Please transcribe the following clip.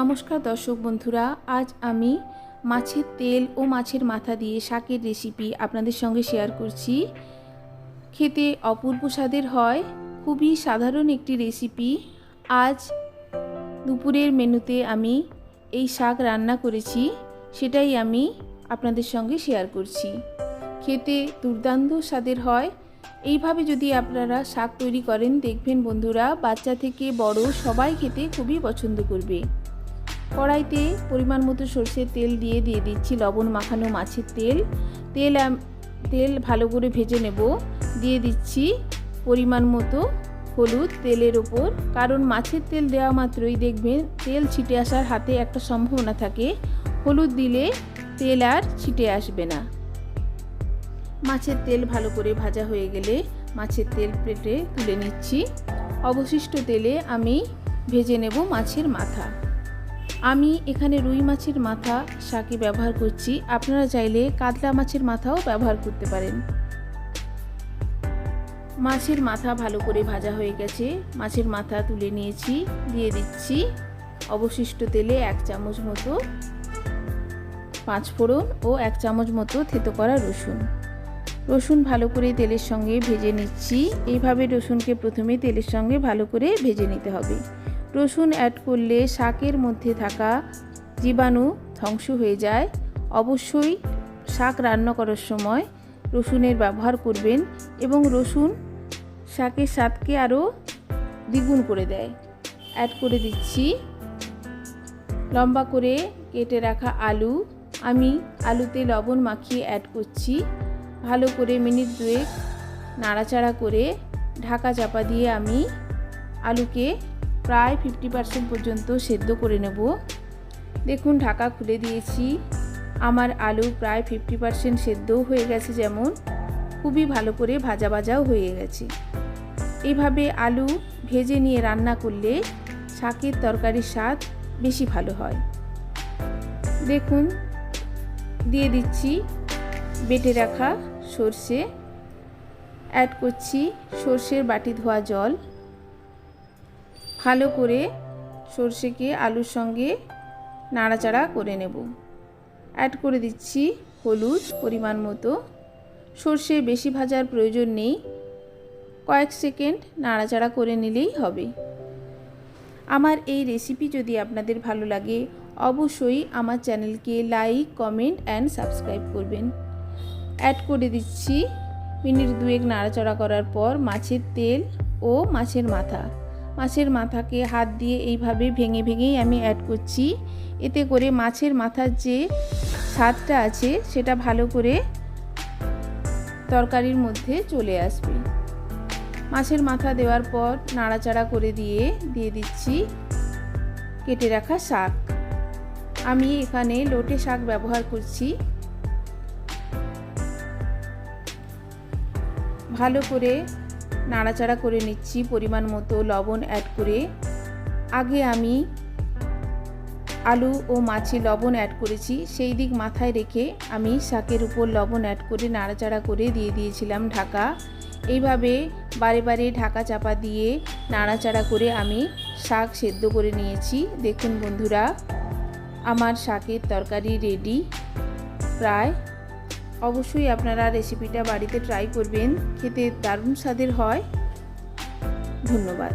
নমস্কার দর্শক বন্ধুরা, আজ আমি মাছের তেল ও মাছের মাথা দিয়ে শাকের রেসিপি আপনাদের সঙ্গে শেয়ার করছি। খেতে অপূর্ব স্বাদের হয়, খুবই সাধারণ একটি রেসিপি আজ দুপুরের মেনুতে আমি এই শাক রান্না করেছি, সেটাই আমি আপনাদের সঙ্গে শেয়ার করছি। খেতে দুর্দান্ত স্বাদের হয়। এইভাবে যদি আপনারা শাক তৈরি করেন, দেখবেন বন্ধুরা, বাচ্চা থেকে বড় সবাই খেতে খুবই পছন্দ করবে। কড়াইতে পরিমাণ মতো সর্ষের তেল দিয়ে দিয়ে দিচ্ছি লবণ, মাখানো মাছের তেল। তেল তেল ভালো করে ভেজে নেব। দিয়ে দিচ্ছি পরিমাণ মতো হলুদ তেলের ওপর। কারণ মাছের তেল দেওয়া মাত্রই দেখবেন তেল ছিটে আসার হাতে একটা সম্ভাবনা থাকে। হলুদ দিলে তেল আর ছিটে আসবে না। মাছের তেল ভালো করে ভাজা হয়ে গেলে মাছের তেল প্লেটে তুলে নিচ্ছি। অবশিষ্ট তেলে আমি ভেজে নেব মাছের মাথা। আমি এখানে রুই মাছের মাথা শাকে ব্যবহার করছি। আপনারা চাইলে কাতলা মাছের মাথাও ব্যবহার করতে পারেন। মাছের মাথা ভালো করে ভাজা হয়ে গেছে। মাছের মাথা তুলে নিয়েছি, দিয়ে দিচ্ছি অবশিষ্ট তেলে এক চামচ মতো পাঁচ ফোড়ন ও এক চামচ মতো থেতো করা রসুন। রসুন ভালো করে তেলের সঙ্গে ভেজে নিচ্ছি। এইভাবে রসুনকে প্রথমে তেলের সঙ্গে ভালো করে ভেজে নিতে হবে। রসুন অ্যাড করলে শাকের মধ্যে থাকা জীবাণু ধ্বংস হয়ে যায়। অবশ্যই শাক রান্না করার সময় রসুনের ব্যবহার করবেন এবং রসুন শাকের স্বাদকে আরও দ্বিগুণ করে দেয়। অ্যাড করে দিচ্ছি। লম্বা করে কেটে রাখা আলু। আমি আলুতে লবণ মাখিয়ে অ্যাড করছি। ভালো করে মিনিট দুয়েক নাড়াচাড়া করে ঢাকা চাপা দিয়ে আমি আলুকে প্রায় ফিফটি পার্সেন্ট পর্যন্ত সেদ্ধ করে নেব। দেখুন, ঢাকা খুলে দিয়েছি। আমার আলু প্রায় ফিফটি পার্সেন্ট সেদ্ধও হয়ে গেছে যেমন। খুবই ভালো করে ভাজা ভাজাও হয়ে গেছে। এইভাবে আলু ভেজে নিয়ে রান্না করলে শাকের তরকারির স্বাদ বেশি ভালো হয়। দেখুন, দিয়ে দিচ্ছি, বেটে রাখা সর্ষে। অ্যাড করছি সর্ষের বাটি ধোয়া জল। ভালো করে সর্ষেকে আলুর সঙ্গে নাড়াচাড়া করে নেব। অ্যাড করে দিচ্ছি হলুদ পরিমাণ মতো। সর্ষে বেশি ভাজার প্রয়োজন নেই। কয়েক সেকেন্ড নাড়াচাড়া করে নিলেই হবে। আমার এই রেসিপি যদি আপনাদের ভালো লাগে, অবশ্যই আমার চ্যানেলকে লাইক কমেন্ট অ্যান্ড সাবস্ক্রাইব করবেন। অ্যাড করে দিচ্ছি মিনিট দুয়েক নাড়াচাড়া করার পর মাছের তেল ও মাছের মাথা। মাছের মাথাকে হাত দিয়ে এইভাবে ভেঙে ভেঙেই আমি অ্যাড করছি। এতে করে মাছের মাথার যে স্বাদটা আছে, সেটা ভালো করে তরকারির মধ্যে চলে আসবে। মাছের মাথা দেওয়ার পর নাড়াচাড়া করে দিয়ে দিয়ে দিচ্ছি কেটে রাখা শাক। আমি এখানে লোটে শাক ব্যবহার করছি। ভালো করে নাড়াচাড়া করে নিচ্ছি, পরিমাণ মতো লবণ অ্যাড করে। আগে আমি আলু ও মাছে লবণ অ্যাড করেছি, সেই দিক মাথায় রেখে আমি শাকের উপর লবণ অ্যাড করে নাড়াচাড়া করে দিয়ে দিয়েছিলাম ঢাকা। এইভাবে বারে বারে ঢাকা চাপা দিয়ে নাড়াচাড়া করে আমি শাক সেদ্ধ করে নিয়েছি। দেখুন বন্ধুরা, আমার শাকের তরকারি রেডি প্রায় অবশ্যই আপনারা রেসিপিটা বাড়িতে ট্রাই করবেন খেতে দারুণ স্বাদের হয়। ধন্যবাদ।